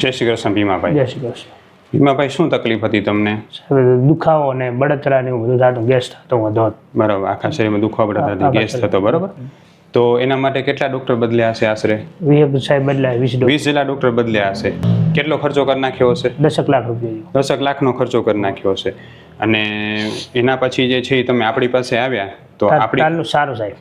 જય શ્રી કૃષ્ણ ભીમાભાઈ. જય શ્રી કૃષ્ણ. ભીમાભાઈ શું તકલીફ હતી તમને? દુખાવો અને બળતરા ને એવું બધું થતું ગેસ થતો વધો બરાબર આખા શરીરમાં દુખાવો બળતરા ગેસ થતો બરાબર? તો એના માટે કેટલા ડોક્ટર બદલ્યા હશે આશરે? સાહેબ બદલ્યા વીસ વીસ જેટલા ડોક્ટર બદલ્યા હશે. કેટલો ખર્ચો કરી નાખ્યો હશે? દસક લાખ રૂપિયા દસક લાખનો ખર્ચો કરી નાખ્યો હશે. અને એના પછી જે છે તમે આપણી પાસે આવ્યા તો આપણી સારું સાહેબ.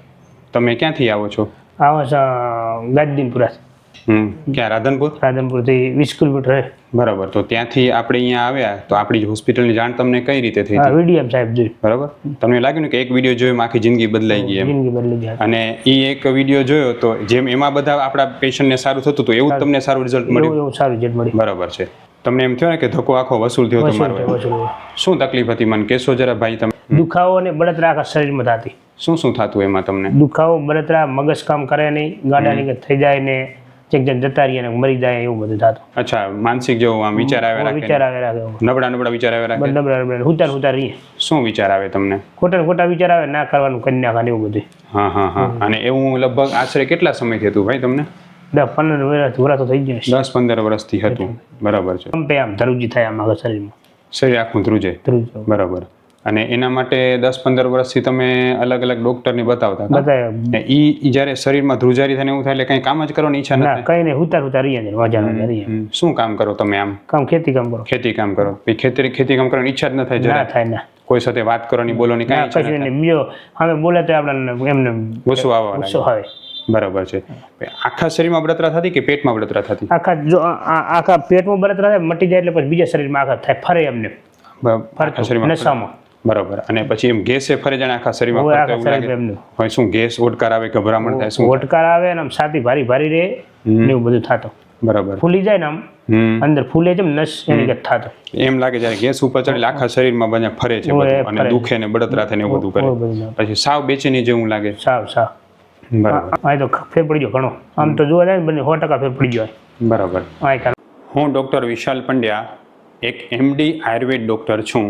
તમે ક્યાંથી આવો છો? આવો હમ ક્યાં? રાધનપુર? રાધનપુરથી વીસ કિલોમીટર બરાબર. તો ત્યાંથી આપણે અહીંયા આવ્યા તો આપણી હોસ્પિટલની જાણ તમને કઈ રીતે થઈ વીડીએમ સાહેબ જોઈ. બરાબર. તમને લાગ્યું ને કે એક વીડિયો જોયો આખી જિંદગી બદલાઈ ગઈ જિંદગી બદલી ગઈ. અને એ એક વીડિયો જોયો તો જેમ એમાં બધા આપણા પેશન્ટને સારું થતું હતું એવું તમને સારું રિઝલ્ટ મળ્યું? સારું રિઝલ્ટ મળ્યું. બરાબર છે. તમને એમ થયો ને કે ધક્કો આખો વસૂલ થયો તમારો. શું તકલીફ હતી? મને કેશો જરા ભાઈ તમે. દુખાવો અને બળતરા આખા શરીરમાં થતી. શું શું થતું એમાં તમને? દુખાવો બળતરા મગજ કામ કરે નહીં ગાડા થઈ જાય ને ચેક ચેક જતા રહીએ અને મરી જાય એવું બધું થતું. અચ્છા માનસિક જેવો આમ વિચાર આવે રાખે વિચાર આવે રાખે નબળા નબળા વિચાર આવે રાખે? નબળા નબળા હુતાર હુતાર રહીએ. શું વિચાર આવે તમને? ખોટા ખોટા વિચાર આવે ના કરવાનું કરી નાખવાનું એવું બધું હા હા હા. અને એવું લગભગ આશરે કેટલા સમયથી હતું ભાઈ તમને? દસ પંદર વર્ષ વરા તો થઈ ગયું દસ પંદર વર્ષથી હતું. બરાબર છે. આમ ધરુજી થાય આમ શરીરમાં. શરીર આખું ધ્રુજે. ધ્રુજ. બરાબર. અને એના માટે દસ પંદર વર્ષથી તમે અલગ અલગ ડોક્ટરને બતાવતા? ને ઈ ઈ જ્યારે શરીરમાં ધ્રુજારી થાય એવું થાય એટલે કંઈ કામ જ કરવાની ઈચ્છા ના કઈ નહીં ઉતાર ઉતાર. શું કામ કરો તમે આમ? કામ ખેતી કામ કરો. ખેતી કામ કરો. ખેતી ખેતી કામ કરવાની ઈચ્છા જ ન થાય ના જરા થાય ના. કોઈ સાથે વાત કરવાની બોલવાની કાંઈ ઈચ્છા નહીં. બીજો હવે બોલે તો આપણે એમને ગુસ્સો આવવા લાગે ગુસ્સો આવે. બરાબર છે. આખા શરીરમાં બળતરા થતી કે પેટમાં બળતરા થતી? આખા જો આખા પેટમાં બળતરા થાય મટી જાય એટલે પછી બીજા શરીરમાં આખા થાય. ફરે એમને. આખા શરીરમાં નશામાં. બરાબર. અને પછી એમ ગેસે ફરે જાણે આખા શરીરમાં ફરતો એવું લાગે? હોય શું ગેસ ઓડકાર આવે ગભરામણ થાય શું? ઓટકાર આવે અને આમ છાતી ભારી ભારી રહે ને એવું બધું થાતો. બરાબર. ફૂલી જાય ને આમ અંદર ફૂલે છે નસ એની કે થાતો. એમ લાગે જ્યારે ગેસ ઉપર ચડે આખા શરીરમાં બધા ફરે છે અને દુખે ને બળતરા થાય ને એવું બધું કરે. પછી સાવ બેચેની જેવું લાગે. સાવ સાવ. બરાબર. આ તો ફેર પડી ગયો ઘણો. આમ તો જોવા જાય ને બંને સો ટકા ફેર પડી ગયો બરાબર. હું ડૉક્ટર વિશાલ પંડ્યા એક એમડી આયુર્વેદ ડૉક્ટર છું.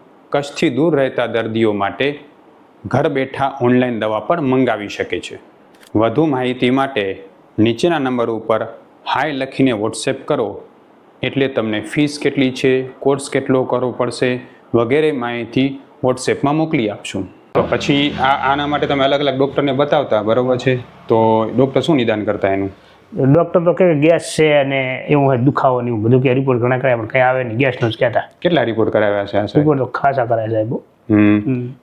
કચ્છથી દૂર રહેતા દર્દીઓ માટે ઘર બેઠા ઓનલાઈન દવા પણ મંગાવી શકે છે. વધુ માહિતી માટે નીચેના નંબર ઉપર હાય લખીને વોટ્સએપ કરો. એટલે તમને ફીસ કેટલી છે કોર્સ કેટલો કરવો પડશે વગેરે માહિતી વોટ્સએપમાં મોકલી આપશું. તો પછી આ આના માટે તમે અલગ અલગ ડૉક્ટરને બતાવતા, બરાબર છે? તો ડૉક્ટર શું નિદાન કરતા એનું? ડૉક્ટર તો કહે કે ગેસ છે અને એવું હોય દુખાવો ને એવું બધું કે રિપોર્ટ ઘણા કરાય પણ કંઈ આવે નહીં. ગેસનું જ કહેતા. કેટલા રિપોર્ટ કરાવ્યા છે રિપોર્ટ તો ખાસા કરાય સાહેબ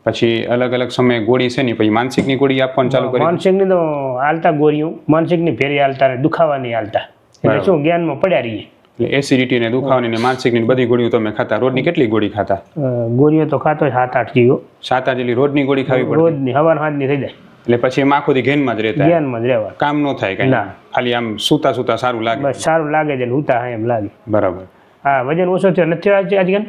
પછી અલગ અલગ સમયે ગોળી છે ને પછી માનસિકની ગોળી આપવાનું ચાલુ કરી માનસિકની તો હાલતા ગોળીઓ. માનસિકની ફેરી હાલતા ને દુખાવાની હાલતા. એટલે. શું જ્ઞાનમાં પડ્યા રહીએ? એટલે એસિડિટી ને દુખાવાની ને માનસિકની બધી ગોળીઓ તમે ખાતા. રોજની કેટલી ગોળી ખાતા? ગોળીઓ તો ખાતો સાત આઠ જીવો સાત આઠ જેટલી રોજની ગોળી ખાવી પડતી? રોજની હવાર હાથની થઈ જાય. એટલે પછી એમ આખો દી ઘેનમાં જ રહેતા. જ્ઞાનમાં જ રહેવા. કામ ન થાય કઈ. ના. ખાલી આમ સૂતા સૂતા સારું લાગે. બસ સારું લાગે છે ને ઉતા હા એમ લાગે. બરાબર. હા વજન ઓછો થયો નથી આજ આજકાલ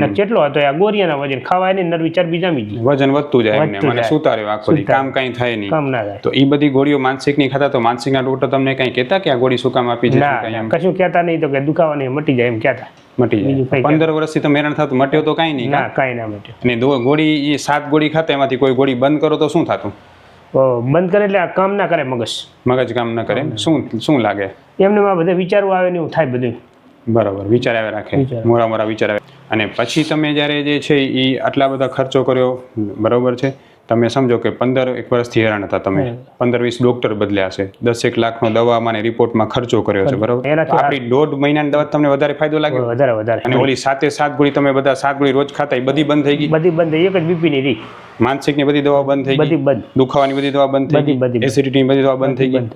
ને કેટલો હતો? આ ગોરિયાના વજન. ખાવાય નહીં નરવી ચરબી જામી ગઈ. વજન વધતું જાય એમને. મને. સૂતા રહ્યો આખો દી. કામ કઈ થાય નહીં. કામ ના થાય. તો એ બધી ગોળીઓ માનસિક નહીં ખાતા તો માનસિકના ડોક્ટર તમને કઈ કહેતા કે આ ગોળી શું કામ આપી છે ના કાંઈ ના, કશું કહેતા નહીં તો કે દુખાવા નહીં મટી જાય એમ કહેતા. મટી જાય. પંદર વર્ષથી તમે હેરાન થતું મટ્યો તો કાંઈ નહીં ના કાંઈ ના મટ્યો. અને ગોળી એ સાત ગોળી ખાતા એમાંથી કોઈ ગોળી બંધ કરો તો શું થતું? તો બંધ કરે એટલે આ કામ ના કરે મગજ. મગજ કામ ના કરે શું શું લાગે? એમને આ બધા વિચારવું આવે ને એવું થાય બધું. બરાબર વિચાર આવે રાખે. મોરા મોરા વિચાર આવે અને પછી તમે જ્યારે જે છે એ આટલા બધા ખર્ચો કર્યો બરાબર છે? તમે સમજો કે પંદર એક વર્ષથી હેરાન હતા તમે. પંદર વીસ ડોક્ટર બદલ્યા છે દસેક લાખનો દવામાં અને રિપોર્ટમાં ખર્ચો કર્યો છે બરાબર? આપણી દોઢ મહિનાની દવા તમને વધારે ફાયદો લાગ્યો વધારે વધારે. અને ઓલી સાતે સાત ગોળી તમે બધા સાત ગોળી રોજ ખાતા એ બધી બંધ થઈ ગઈ? બધી બંધ એક જ બીપી ની રહી માનસિકની બધી દવાઓ બંધ થઈ બધી બંધ. દુખાવાની બધી દવા બંધ થઈ બધી- એસિડિટીની બધી દવા બંધ થઈ ગઈ?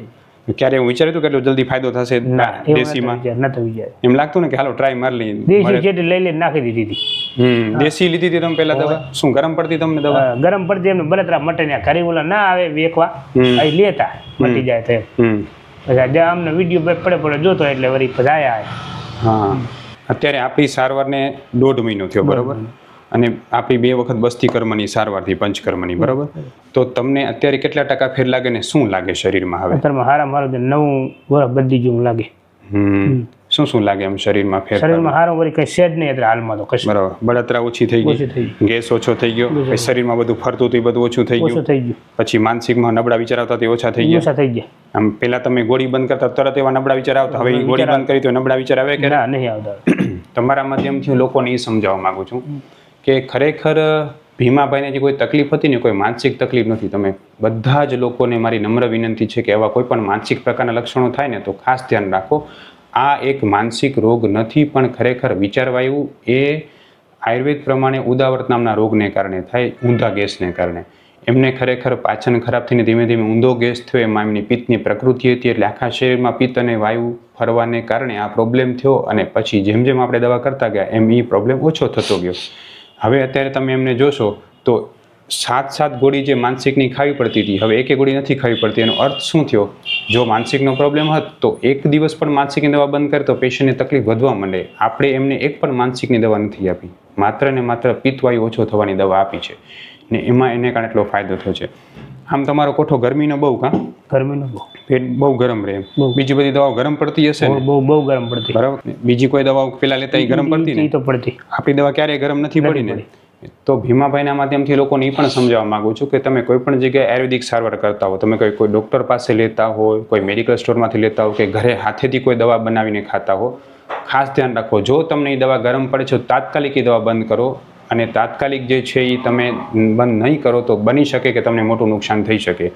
ક્યારે હું વિચાર્યું કેટલો જલ્દી ફાયદો થશે દેશીમાં? એમ લાગતું ને કે હાલો ટ્રાય મારી લઈએ દેશી જેટલી લઈ લઈને નાખી દીધી હતી. હમ દેશી લીધી હતી તમે પહેલા દવા? શું ગરમ પડતી તમને દવા? ગરમ પડતી એમને બળતરા મટે ને ઘરે ઓલા ના આવે વેખવા. અહીં લેતા મટી જાય તો એમ. પછી આમને વીડિયો પડે પડે જોતો એટલે વળી પછી આયા હા. અત્યારે આપણી સારવારને દોઢ મહિનો થયો બરોબર? અને આપણી બે વખત બસ્તી કર્મની સારવારથી પંચકર્મની બરોબર? તો તમને અત્યારે કેટલા ટકા ફેર લાગે ને શું લાગે શરીરમાં હવે? અત્યારમાં હારા મારો નવું વરસ બદલી જેવું લાગે. શું શું લાગે એમ શરીરમાં ફેર શરીરમાં હારો વળી કઈ સેજ નહીં હાલમાં તો કશું. બરાબર. બળતરા ઓછી થઈ ગઈ? ગેસ ઓછો થઈ ગયો? શરીરમાં બધું ફરતું હતું એ બધું ઓછું થઈ ગયું? થઈ ગયું. પછી માનસિકમાં નબળા વિચાર આવતા તે ઓછા થઈ ગયા? ઓછા થઈ ગયા. આમ પેલા તમે ગોળી બંધ કરતા તરત એવા નબળા વિચાર આવતા? હવે ગોળી બંધ કરી તો નબળા વિચાર આવે કે ના નહીં આવતા. તમારા માધ્યમથી હું લોકોને એ સમજાવવા માંગુ છું. કે ખરેખર ભીમાભાઈને જે કોઈ તકલીફ હતી ને, કોઈ માનસિક તકલીફ નથી. તમે બધા જ લોકોને મારી નમ્ર વિનંતી છે કે એવા કોઈ પણ માનસિક પ્રકારના લક્ષણો થાય ને, તો ખાસ ધ્યાન રાખો. આ એક માનસિક રોગ નથી, પણ ખરેખર વિચારવાયુ એ આયુર્વેદ પ્રમાણે ઉદાવર્ત નામના રોગને કારણે થાય, ઊંધા ગેસને કારણે. એમને ખરેખર પાચન ખરાબ થઈને ધીમે ધીમે ઊંધો ગેસ થયો, એમાં એમની પિત્તની પ્રકૃતિ હતી એટલે આખા શરીરમાં પિત્ત અને વાયુ ફરવાને કારણે આ પ્રોબ્લેમ થયો અને પછી જેમ જેમ આપણે દવા કરતા ગયા, એમ એ પ્રોબ્લેમ ઓછો થતો ગયો. હવે અત્યારે તમે એમને જોશો તો સાત સાત ગોળી જે માનસિકની ખાવી પડતી હતી, હવે એકે ગોળી નથી ખાવી પડતી. એનો અર્થ શું થયો? જો માનસિકનો પ્રોબ્લેમ હોત તો એક દિવસ પણ માનસિકની દવા બંધ કરે તો પેશન્ટને તકલીફ વધવા માંડે. આપણે એમને એક પણ માનસિકની દવા નથી આપી. માત્ર ને માત્ર પિત્તવાયુ ઓછો થવાની દવા આપી છે ને એમાં એને કારણે એટલો ફાયદો થયો છે. આમ તમારો કોઠો ગરમીનો બહુ કાં? ગરમીનો બહુ. પેટ બહુ ગરમ રહે. બીજી બધી દવાઓ ગરમ પડતી હશે બહુ બહુ ગરમ પડતી. બરાબર. બીજી કોઈ દવાઓ પેલા લેતા એ ગરમ પડતી નહીં તો પડતી. આપણી દવા ક્યારેય ગરમ નથી પડી. ને તો ભીમાભાઈના માધ્યમથી લોકોને એ પણ સમજાવવા માગું છું કે તમે કોઈ પણ જગ્યાએ આયુર્વેદિક સારવાર કરતા હો તમે કોઈ કોઈ ડૉક્ટર પાસે લેતા હોય કોઈ મેડિકલ સ્ટોરમાંથી લેતા હો કે ઘરે હાથેથી કોઈ દવા બનાવીને ખાતા હો ખાસ ધ્યાન રાખો. જો તમને એ દવા ગરમ પડે છે તાત્કાલિક એ દવા બંધ કરો. અને તાત્કાલિક જે છે એ તમે બંધ નહીં કરો તો બની શકે કે તમને મોટું નુકસાન થઈ શકે.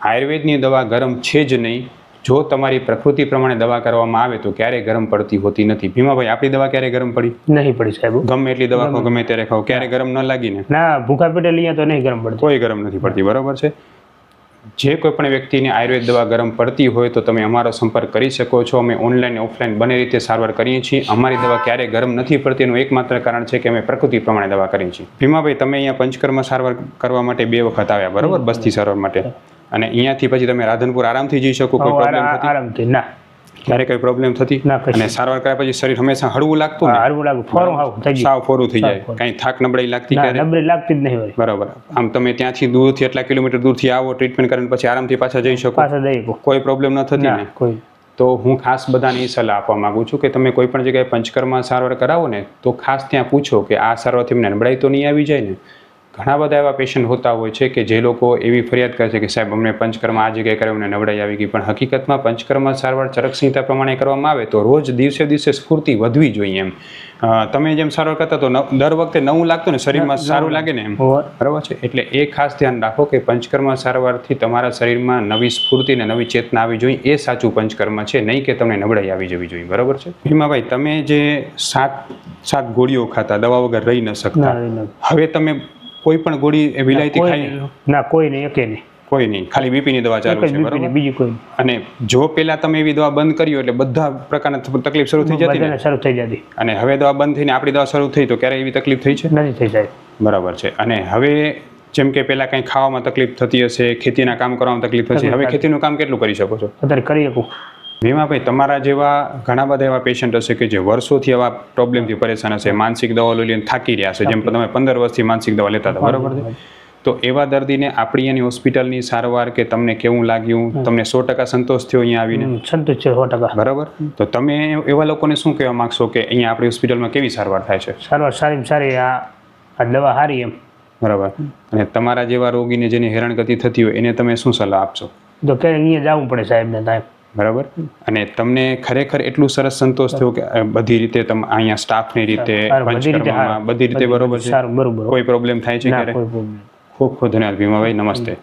આયુર્વેદની દવા ગરમ છે જ નહીં. જો તમારી પ્રકૃતિ પ્રમાણે દવા કરવામાં આવે તો ક્યારેય ગરમ પડતી હોતી નથી. ભીમાભાઈ આપણી દવા ક્યારે ગરમ પડી? નહીં પડી સાહેબ. ગમે એટલી દવા ખાઓ ગમે ત્યારે ખાઓ. ક્યારે ગરમ ન લાગીને ના ભૂખા પેટે લઈએ તો નહીં ગરમ પડતી. કોઈ ગરમ નથી પડતી. બરોબર છે? જે કોઈ પણ વ્યક્તિને આયુર્વેદ દવા ગરમ પડતી હોય તો તમે અમારો સંપર્ક કરી શકો છો. અમે ઓનલાઈન ઓફલાઈન બંને રીતે સારવાર કરીએ છીએ. અમારી દવા ક્યારેય ગરમ નથી પડતી. એનું એકમાત્ર કારણ છે કે અમે પ્રકૃતિ પ્રમાણે દવા કરીએ છીએ. ભીમાભાઈ તમે અહીંયા પંચકર્મ સારવાર કરવા માટે બે વખત આવ્યા બરોબર? બસ્તી સારવાર માટે. અને અહીંયાથી પછી તમે રાધનપુર આરામથી જઈ શકો કોઈ પ્રોબ્લેમ આરામથી ના. ક્યારે કોઈ પ્રોબ્લેમ થતી ના, અને સારવાર કર્યા પછી શરીર હંમેશા હળવું લાગતું હળવું લાગુ ફોરું હાવ થઈ સાવ ફોરું થઈ જાય. કઈ થાક નબળાઈ લાગતી ક્યારે લાગતી જ નહીં બરાબર. આમ તમે ત્યાંથી દૂરથી એટલા કિલોમીટર દૂરથી આવો ટ્રીટમેન્ટ કરીને પછી આરામથી પાછા જઈ શકો. પાછા જઈ કોઈ પ્રોબ્લેમ ન થતી ને? કોઈ. તો હું ખાસ બધાને એ સલાહ આપવા માંગુ છું કે તમે કોઈ પણ જગ્યાએ પંચકર્મા સારવાર કરાવો ને તો ખાસ ત્યાં પૂછો કે આ સારવારથી એમને નબળાઈ તો નહીં આવી જાય ને? ઘણા બધા એવા પેશન્ટ હોતા હોય છે કે જે લોકો એવી ફરિયાદ કરે છે કે સાહેબ અમને પંચકર્મા આ જગ્યાએ કર્યો અમને નબળાઈ આવી ગઈ પણ હકીકતમાં પંચકર્મ સારવાર ચરકસંહિતા પ્રમાણે કરવામાં આવે તો રોજ દિવસે દિવસે સ્ફૂર્તિ વધવી જોઈએ એમ. તમે જેમ સારવાર કરતા તો દર વખતે નવું લાગતું ને શરીરમાં સારું લાગે ને એમ. બરાબર છે? એટલે એ ખાસ ધ્યાન રાખો કે પંચકર્મ સારવારથી તમારા શરીરમાં નવી સ્ફૂર્તિ ને નવી ચેતના આવી જોઈએ. એ સાચું પંચકર્મ છે નહીં કે તમને નબળાઈ આવી જવી જોઈએ. બરાબર છે? ભીમાભાઈ તમે જે સાત સાત ગોળીઓ ખાતા દવા વગર રહી ન શકતા. હવે તમે કોઈ પણ ગોળી એ વિલાયતી ખાઈ ના કોઈ નહીં એકે નહીં. કોઈ નહીં ખાલી બીપીની દવા ચાલુ છે બરાબર? બીજી કોઈ અને જો પેલા તમે એવી દવા બંધ કરી એટલે બધા પ્રકારના તકલીફ શરૂ થઈ જતી શરૂ થઈ જતી. અને હવે દવા બંધ થઈને આપણી દવા શરૂ થઈ તો ક્યારે એવી તકલીફ થઈ છે? નથી થઈ જાય બરાબર છે. અને હવે જેમ કે પેલા કંઈ ખાવામાં તકલીફ થતી હશે ખેતીના કામ કરવામાં તકલીફ થશે હવે ખેતીનું કામ કેટલું કરી શકો છો? અત્યારે કરી શકું. ભીમાભાઈ તમારા જેવા ઘણા બધા એવા પેશન્ટ હશે કે જે વર્ષોથી એવા પ્રોબ્લેમથી પરેશાન હશે માનસિક દવાઓ લઈને થાકી રહ્યા છે જેમ તમે પંદર વર્ષથી માનસિક દવા લેતા હતા બરાબર છે? તો એવા દર્દીને આપણી એની હોસ્પિટલની સારવાર કે તમને કેવું લાગ્યું? તમને સો ટકા સંતોષ થયો અહીંયા આવીને? સંતોષ છે સો ટકા. બરાબર? તો તમે એવા લોકોને શું કહેવા માંગશો કે અહીંયા આપણી હોસ્પિટલમાં કેવી સારવાર થાય છે? સારવાર સારી સારી આ દવા સારી એમ. બરાબર. અને તમારા જેવા રોગીને જેની હેરાનગતિ થતી હોય એને તમે શું સલાહ આપશો? તો કે અહીંયા જવું પડે સાહેબને ટાઈમ બરાબર? અને તમને ખરેખર એટલું સરસ સંતોષ થયો કે બધી રીતે તમે અહીંયા સ્ટાફની રીતે બધી રીતે બધી રીતે બરોબર છે? કોઈ પ્રોબ્લેમ થાય છે ક્યારે? ખૂબ ખૂબ ધન્યવાદ ભીમાભાઈ. નમસ્તે.